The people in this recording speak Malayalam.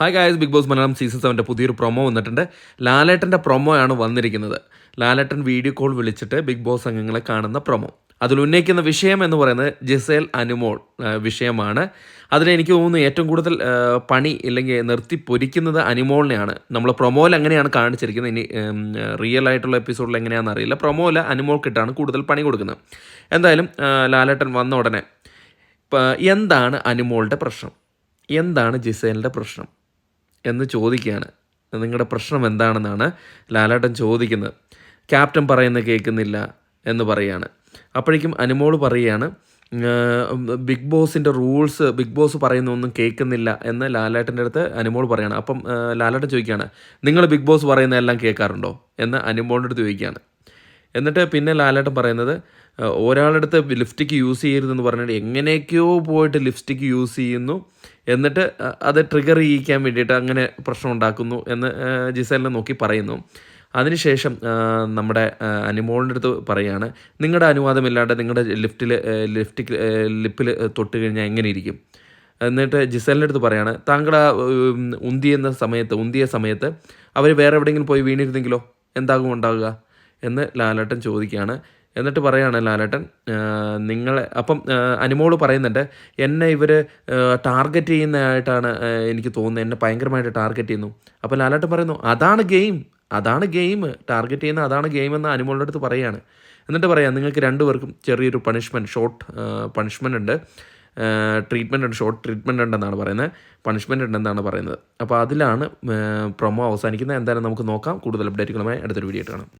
Hi guys Bigg Boss Malayalam season സെവന്റെ പുതിയൊരു പ്രൊമോ വന്നിട്ടുണ്ട്. ലാലേട്ടന്റെ പ്രൊമോ ആണ് വന്നിരിക്കുന്നത്. ലാലേട്ടൻ വീഡിയോ കോൾ വിളിച്ചിട്ട് ബിഗ് ബോസ് അംഗങ്ങളെ കാണുന്ന പ്രൊമോ അതിൽ ഉന്നയിക്കുന്ന വിഷയം എന്ന് പറയുന്നത് ജിസേൽ അനുമോൾ വിഷയമാണ്. അതിൽ എനിക്ക് തോന്നുന്നു ഏറ്റവും കൂടുതൽ പണി ഇല്ലെങ്കിൽ നിർത്തി പൊരിക്കുന്നത് അനുമോളിനെയാണ്. നമ്മൾ പ്രൊമോയിൽ അങ്ങനെയാണ് കാണിച്ചിരിക്കുന്നത്? ഇനി റിയൽ ആയിട്ടുള്ള എപ്പിസോഡിൽ എങ്ങനെയാണെന്ന് അറിയില്ല. പ്രൊമോയിൽ അനുമോൾക്കിട്ടാണ് കൂടുതൽ പണി കൊടുക്കുന്നത്. എന്തായാലും ലാലേട്ടൻ വന്ന ഉടനെ എന്താണ് അനുമോളുടെ പ്രശ്നം? എന്താണ് ജിസേലിന്റെ പ്രശ്നം? എന്ന് ചോദിക്കുകയാണ്. നിങ്ങളുടെ പ്രശ്നം എന്താണെന്നാണ് ലാലേട്ടൻ ചോദിക്കുന്നത്. ക്യാപ്റ്റൻ പറയുന്നത് കേൾക്കുന്നില്ല എന്ന് പറയുകയാണ് അപ്പോഴേക്കും അനുമോൾ പറയുകയാണ് ബിഗ് ബോസിന്റെ റൂൾസ് ബിഗ് ബോസ് പറയുന്നൊന്നും കേൾക്കുന്നില്ല എന്ന് ലാലേട്ടന്റെ അടുത്ത് അനുമോൾ പറയാണ്. അപ്പം ലാലേട്ടൻ ചോദിക്കുകയാണ് നിങ്ങൾ ബിഗ് ബോസ് പറയുന്നതെല്ലാം കേൾക്കാറുണ്ടോ? എന്ന് അനുമോളിന്റെ അടുത്ത് ചോദിക്കുകയാണ്. എന്നിട്ട് പിന്നെ ലാലേട്ടൻ പറയുന്നത് അഹ് ഒരാളുടെ അടുത്ത് ലിപ്സ്റ്റിക്ക് യൂസ് ചെയ്യരുതെന്ന് പറഞ്ഞിട്ട് എങ്ങനെയൊക്കെയോ പോയിട്ട് ലിപ്സ്റ്റിക്ക് യൂസ് ചെയ്യുന്നു. എന്നിട്ട് അത് ട്രിഗർ ചെയ്യിക്കാൻ വേണ്ടിയിട്ട് അങ്ങനെ പ്രശ്നം ഉണ്ടാക്കുന്നു എന്ന് ജിസലിനെ നോക്കി പറയുന്നു. അതിനുശേഷം നമ്മുടെ അനുമോളിന്റെ അടുത്ത് പറയാണ് നിങ്ങളുടെ അനുവാദമില്ലാണ്ട് നിങ്ങളുടെ ലിഫ്റ്റിൽ ലിഫ്റ്റിൽ ലിപ്പിൽ തൊട്ട് കഴിഞ്ഞാൽ എങ്ങനെ ഇരിക്കും? എന്നിട്ട് ജിസലിന്റെ അടുത്ത് പറയാണ് താങ്കൾ ആ ഉന്തിയെന്ന സമയത്ത് ഉന്തിയ സമയത്ത് അവർ വേറെ എവിടെയെങ്കിലും പോയി വീണിരുന്നെങ്കിലോ? എന്താകും ഉണ്ടാകുക എന്ന് ലാലേട്ടൻ ചോദിക്കുകയാണ് എന്നിട്ട് പറയുകയാണ് ലാലേട്ടൻ നിങ്ങളെ അപ്പം അനുമോൾ പറയുന്നുണ്ട് എന്നെ ഇവർ ടാർഗറ്റ് ചെയ്യുന്നതായിട്ടാണ് എനിക്ക് തോന്നുന്നത് എന്നെ ഭയങ്കരമായിട്ട് ടാർഗറ്റ് ചെയ്യുന്നു. അപ്പോൾ ലാലേട്ടൻ പറയുന്നു അതാണ് ഗെയിം അതാണ് ഗെയിം ടാർഗറ്റ് ചെയ്യുന്ന അതാണ് ഗെയിം എന്ന് അനുമോളുടെ അടുത്ത് പറയുകയാണ് എന്നിട്ട് പറയാം നിങ്ങൾക്ക് രണ്ടുപേർക്കും ചെറിയൊരു പണിഷ്മെന്റ് ഷോർട്ട് പണിഷ്മെന്റ് ഉണ്ട്. ട്രീറ്റ്മെന്റ് ഉണ്ട് ഷോർട്ട് ട്രീറ്റ്മെന്റ് ഉണ്ടെന്നാണ് പറയുന്നത്. പണിഷ്മെന്റ് ഉണ്ടെന്നാണ് പറയുന്നത്. അപ്പോൾ അതിലാണ് പ്രൊമോ അവസാനിക്കുന്നത്. എന്തായാലും നമുക്ക് നോക്കാം. കൂടുതൽ അപ്ഡേറ്റുകളുമായി അടുത്തൊരു വീഡിയോ കാണാം.